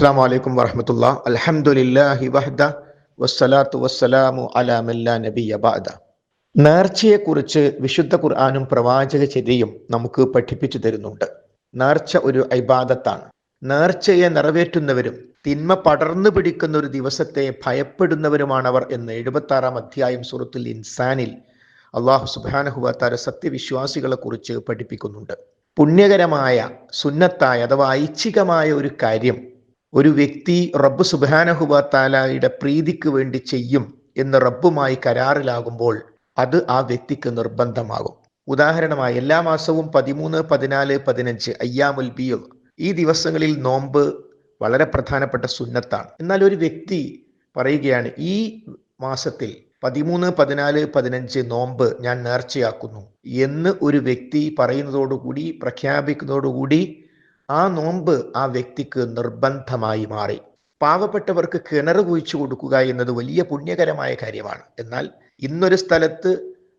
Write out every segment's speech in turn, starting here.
അസ്സാം വലൈക്കും വറഹമത്തുള്ള അലഹമുല്ലാഹി വഹദ വസ്സലാത്തു വസ്സലാമു അലാ നബി അബാദ നേർച്ചയെ കുറിച്ച് വിശുദ്ധ ഖുർആാനും പ്രവാചക ചര്യയും നമുക്ക് പഠിപ്പിച്ചു തരുന്നുണ്ട്. നേർച്ച ഒരു ഇബാദത്താണ് നേർച്ചയെ നിറവേറ്റുന്നവരും തിന്മ പടർന്നു പിടിക്കുന്ന ഒരു ദിവസത്തെ ഭയപ്പെടുന്നവരുമാണവർ എന്ന് എഴുപത്തി ആറാം അധ്യായം സൂറത്തുൽ ഇൻസാനിൽ അള്ളാഹു സുബാനഹുബാത്താര സത്യവിശ്വാസികളെ കുറിച്ച് പഠിപ്പിക്കുന്നുണ്ട്. പുണ്യകരമായ സുന്നത്തായ അഥവാ ഐച്ഛികമായ ഒരു കാര്യം ഒരു വ്യക്തി റബ്ബ് സുബാനഹുബാത്താലയുടെ പ്രീതിക്ക് വേണ്ടി ചെയ്യും എന്ന് റബ്ബുമായി കരാറിലാകുമ്പോൾ അത് ആ വ്യക്തിക്ക് നിർബന്ധമാകും. ഉദാഹരണമായി എല്ലാ മാസവും പതിമൂന്ന് പതിനാല് പതിനഞ്ച് അയ്യാമുൽ ബിയു ഈ ദിവസങ്ങളിൽ നോമ്പ് വളരെ പ്രധാനപ്പെട്ട സുന്നത്താണ്. എന്നാൽ ഒരു വ്യക്തി പറയുകയാണ് ഈ മാസത്തിൽ പതിമൂന്ന് പതിനാല് പതിനഞ്ച് നോമ്പ് ഞാൻ നേർച്ചയാക്കുന്നു എന്ന് ഒരു വ്യക്തി പറയുന്നതോടുകൂടി പ്രഖ്യാപിക്കുന്നതോടുകൂടി ആ നോമ്പ് ആ വ്യക്തിക്ക് നിർബന്ധമായി മാറി. പാവപ്പെട്ടവർക്ക് കിണർ കുഴിച്ചു കൊടുക്കുക എന്നത് വലിയ പുണ്യകരമായ കാര്യമാണ്. എന്നാൽ ഇന്നൊരു സ്ഥലത്ത്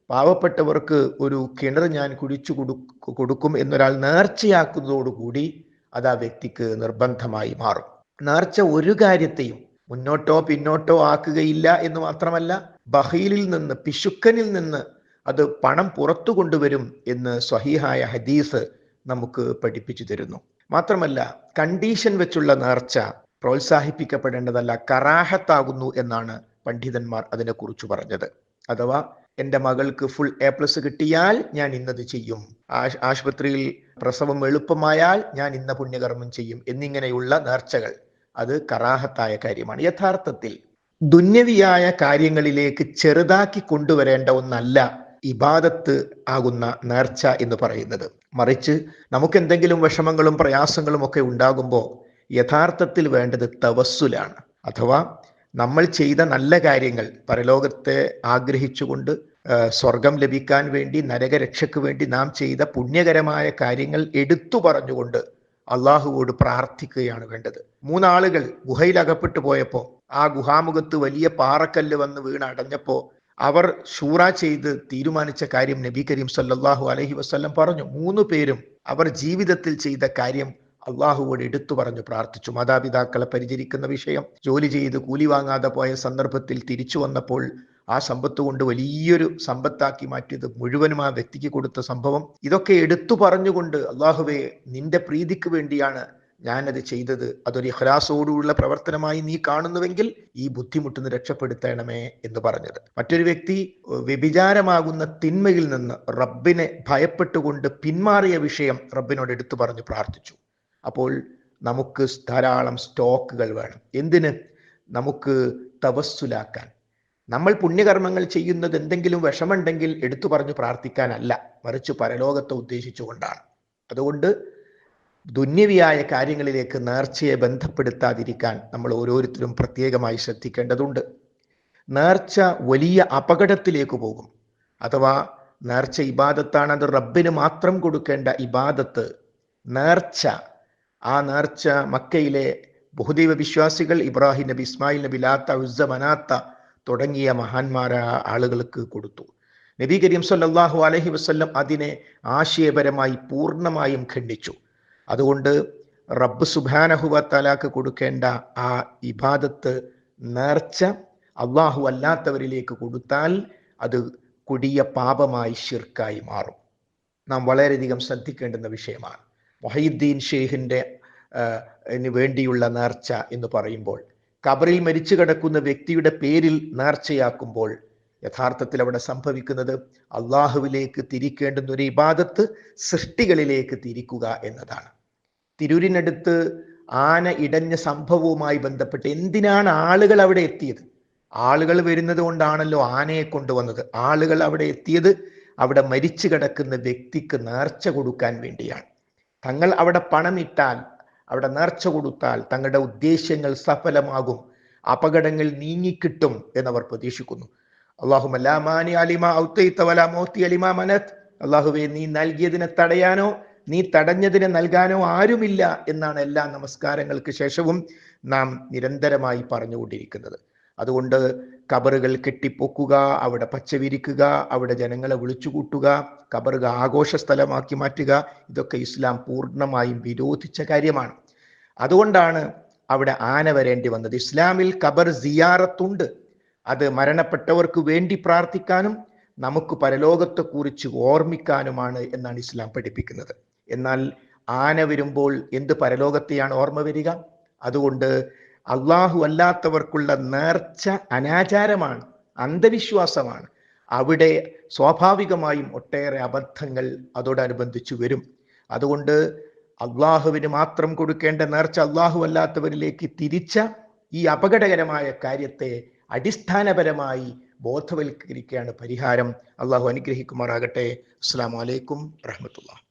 പാവപ്പെട്ടവർക്ക് ഒരു കിണർ ഞാൻ കുഴിച്ചു കൊടു കൊടുക്കും എന്നൊരാൾ നേർച്ചയാക്കുന്നതോടുകൂടി അത് ആ വ്യക്തിക്ക് നിർബന്ധമായി മാറും. നേർച്ച ഒരു കാര്യത്തെയും മുന്നോട്ടോ പിന്നോട്ടോ ആക്കുകയില്ല എന്ന് മാത്രമല്ല ബഹീലിൽ നിന്ന് പിശുക്കനിൽ നിന്ന് അത് പണം പുറത്തു കൊണ്ടുവരും എന്ന് സ്വഹീഹായ ഹദീസ് നമുക്ക് പഠിപ്പിച്ചു തരുന്നു. മാത്രമല്ല കണ്ടീഷൻ വെച്ചുള്ള നേർച്ച പ്രോത്സാഹിപ്പിക്കപ്പെടേണ്ടതല്ല കറാഹത്താകുന്നു എന്നാണ് പണ്ഡിതന്മാർ അതിനെക്കുറിച്ച് പറഞ്ഞത്. അഥവാ എന്റെ മകൾക്ക് ഫുൾ എ പ്ലസ് കിട്ടിയാൽ ഞാൻ ഇന്നത് ചെയ്യും. ആശുപത്രിയിൽ പ്രസവം എളുപ്പമായാൽ ഞാൻ ഇന്ന പുണ്യകർമ്മം ചെയ്യും. എന്നിങ്ങനെയുള്ള നേർച്ചകൾ. അത് കറാഹത്തായ കാര്യമാണ്. യഥാർത്ഥത്തിൽ ദുന്യവിയായ കാര്യങ്ങളിലേക്ക് ചെറുതാക്കി കൊണ്ടുവരേണ്ട ഒന്നല്ല ഇബാദത്ത് ആകുന്ന നേർച്ച എന്ന് പറയുന്നത്. മറിച്ച് നമുക്ക് എന്തെങ്കിലും വിഷമങ്ങളും പ്രയാസങ്ങളും ഒക്കെ ഉണ്ടാകുമ്പോൾ യഥാർത്ഥത്തിൽ വേണ്ടത് തവസ്സുലാണ്. അഥവാ നമ്മൾ ചെയ്ത നല്ല കാര്യങ്ങൾ പരലോകത്തെ ആഗ്രഹിച്ചുകൊണ്ട് സ്വർഗം ലഭിക്കാൻ വേണ്ടി നരകരക്ഷയ്ക്ക് വേണ്ടി നാം ചെയ്ത പുണ്യകരമായ കാര്യങ്ങൾ എടുത്തു പറഞ്ഞുകൊണ്ട് അള്ളാഹുവോട് പ്രാർത്ഥിക്കുകയാണ് വേണ്ടത്. മൂന്നാളുകൾ ഗുഹയിൽ അകപ്പെട്ടു പോയപ്പോൾ ആ ഗുഹാമുഖത്ത് വലിയ പാറക്കല്ല് വന്ന് വീണടഞ്ഞപ്പോ അവർ ഷൂറ ചെയ്ത് തീരുമാനിച്ച കാര്യം നബി കരീം സല്ലാഹു അലഹി വസ്ല്ലം പറഞ്ഞു. മൂന്ന് പേരും അവർ ജീവിതത്തിൽ ചെയ്ത കാര്യം അള്ളാഹുവോട് എടുത്തു പറഞ്ഞു പ്രാർത്ഥിച്ചു. മാതാപിതാക്കളെ പരിചരിക്കുന്ന വിഷയം ജോലി ചെയ്ത് കൂലി വാങ്ങാതെ പോയ സന്ദർഭത്തിൽ തിരിച്ചു വന്നപ്പോൾ ആ സമ്പത്ത് കൊണ്ട് വലിയൊരു സമ്പത്താക്കി മാറ്റിയത് മുഴുവനും ആ വ്യക്തിക്ക് കൊടുത്ത സംഭവം. ഇതൊക്കെ എടുത്തു പറഞ്ഞുകൊണ്ട് അള്ളാഹുവെ നിന്റെ പ്രീതിക്ക് വേണ്ടിയാണ് ഞാനത് ചെയ്തത് അതൊരു ഇഹ്ലാസോടുള്ള പ്രവർത്തനമായി നീ കാണുന്നുവെങ്കിൽ ഈ ബുദ്ധിമുട്ടിന് രക്ഷപ്പെടുത്തണമേ എന്ന് പറഞ്ഞത്. മറ്റൊരു വ്യക്തി വ്യഭിചാരമാകുന്ന തിന്മയിൽ നിന്ന് റബ്ബിനെ ഭയപ്പെട്ടുകൊണ്ട് പിന്മാറിയ വിഷയം റബ്ബിനോട് എടുത്തു പറഞ്ഞു പ്രാർത്ഥിച്ചു. അപ്പോൾ നമുക്ക് ധാരാളം സ്റ്റോക്കുകൾ വേണം. എന്തിന്? നമുക്ക് തവസ്സുലാക്കാൻ. നമ്മൾ പുണ്യകർമ്മങ്ങൾ ചെയ്യുന്നത് എന്തെങ്കിലും വിഷമുണ്ടെങ്കിൽ എടുത്തു പറഞ്ഞു പ്രാർത്ഥിക്കാനല്ല. മറിച്ച് പരലോകത്തെ ഉദ്ദേശിച്ചുകൊണ്ടാണ്. അതുകൊണ്ട് ദുന്യവിയായ കാര്യങ്ങളിലേക്ക് നേർച്ചയെ ബന്ധപ്പെടുത്താതിരിക്കാൻ നമ്മൾ ഓരോരുത്തരും പ്രത്യേകമായി ശ്രദ്ധിക്കേണ്ടതുണ്ട്. നേർച്ച വലിയ അപകടത്തിലേക്ക് പോകും. അഥവാ നേർച്ച ഇബാദത്താണ് അത് റബ്ബിന് മാത്രം കൊടുക്കേണ്ട ഇബാദത്ത്. നേർച്ച ആ നേർച്ച മക്കയിലെ ബഹുദൈവ വിശ്വാസികൾ ഇബ്രാഹിം നബി ഇസ്മായിൽ നബി ലാത്ത ഉസ്സ മനാത്ത തുടങ്ങിയ മഹാന്മാരായ ആളുകൾക്ക് കൊടുത്തു. നബി കരീം സല്ലാഹു അലഹി വസ്ല്ലം അതിനെ ആശയപരമായി പൂർണമായും ഖണ്ഡിച്ചു. അതുകൊണ്ട് റബ്ബ് സുബാനഹുവ തലാക്ക് കൊടുക്കേണ്ട ആ ഇബാദത്ത് നേർച്ച അള്ളാഹു അല്ലാത്തവരിലേക്ക് കൊടുത്താൽ അത് കൊടിയ പാപമായി ഷിർക്കായി മാറും. നാം വളരെയധികം ശ്രദ്ധിക്കേണ്ടുന്ന വിഷയമാണ്. മൊഹീദ്ദീൻ ഷെയ്ഖിന്റെ വേണ്ടിയുള്ള നേർച്ച എന്ന് പറയുമ്പോൾ കബറിൽ മരിച്ചു കിടക്കുന്ന വ്യക്തിയുടെ പേരിൽ നേർച്ചയാക്കുമ്പോൾ യഥാർത്ഥത്തിൽ അവിടെ സംഭവിക്കുന്നത് അള്ളാഹുവിലേക്ക് തിരിക്കേണ്ടുന്ന ഒരു ഇബാദത്ത് സൃഷ്ടികളിലേക്ക് തിരിക്കുക എന്നതാണ്. തിരൂരിനടുത്ത് ആന ഇടഞ്ഞ സംഭവവുമായി ബന്ധപ്പെട്ട് എന്തിനാണ് ആളുകൾ അവിടെ എത്തിയത്? ആളുകൾ വരുന്നത് കൊണ്ടാണല്ലോ ആനയെ കൊണ്ടുവന്നത്. ആളുകൾ അവിടെ എത്തിയത് അവിടെ മരിച്ചു കിടക്കുന്ന വ്യക്തിക്ക് നേർച്ച കൊടുക്കാൻ വേണ്ടിയാണ്. തങ്ങൾ അവിടെ പണം ഇട്ടാൽ അവിടെ നേർച്ച കൊടുത്താൽ തങ്ങളുടെ ഉദ്ദേശ്യങ്ങൾ സഫലമാകും അപകടങ്ങൾ നീങ്ങിക്കിട്ടും എന്നവർ പ്രതീക്ഷിക്കുന്നു. അള്ളാഹുമല്ലാമാനി അലിമ ഔത്തൈത്തവല അലിമ മനത്. അള്ളാഹുവെ നീ നൽകിയതിനെ തടയാനോ നീ തടഞ്ഞതിനെ നൽകാനോ ആരുമില്ല എന്നാണ് എല്ലാ നമസ്കാരങ്ങൾക്ക് ശേഷവും നാം നിരന്തരമായി പറഞ്ഞുകൊണ്ടിരിക്കുന്നത്. അതുകൊണ്ട് കബറുകൾ കെട്ടിപ്പൊക്കുക അവിടെ പച്ചവിരിക്കുക അവിടെ ജനങ്ങളെ വിളിച്ചുകൂട്ടുക കബറുക ആഘോഷ സ്ഥലമാക്കി മാറ്റുക ഇതൊക്കെ ഇസ്ലാം പൂർണമായും വിരോധിച്ച കാര്യമാണ്. അതുകൊണ്ടാണ് അവിടെ ആന വരേണ്ടി വന്നത്. ഇസ്ലാമിൽ കബർ സിയാറത്തുണ്ട്. അത് മരണപ്പെട്ടവർക്ക് വേണ്ടി പ്രാർത്ഥിക്കാനും നമുക്ക് പരലോകത്തെക്കുറിച്ച് ഓർമ്മിക്കാനുമാണ് എന്നാണ് ഇസ്ലാം പഠിപ്പിക്കുന്നത്. എന്നാൽ ആന വരുമ്പോൾ എന്ത് പരലോകത്തെയാണ് ഓർമ്മ വരിക? അതുകൊണ്ട് അള്ളാഹു അല്ലാത്തവർക്കുള്ള നേർച്ച അനാചാരമാണ് അന്ധവിശ്വാസമാണ്. അവിടെ സ്വാഭാവികമായും ഒട്ടേറെ അബദ്ധങ്ങൾ അതോടനുബന്ധിച്ചു വരും. അതുകൊണ്ട് അള്ളാഹുവിന് മാത്രം കൊടുക്കേണ്ട നേർച്ച അള്ളാഹു അല്ലാത്തവരിലേക്ക് തിരിച്ച ഈ അപകടകരമായ കാര്യത്തെ അടിസ്ഥാനപരമായി ബോധവൽക്കരിക്കുകയാണ് പരിഹാരം. അള്ളാഹു അനുഗ്രഹിക്കുമാറാകട്ടെ. അസ്സാം വലൈക്കും വറഹമത്തുള്ള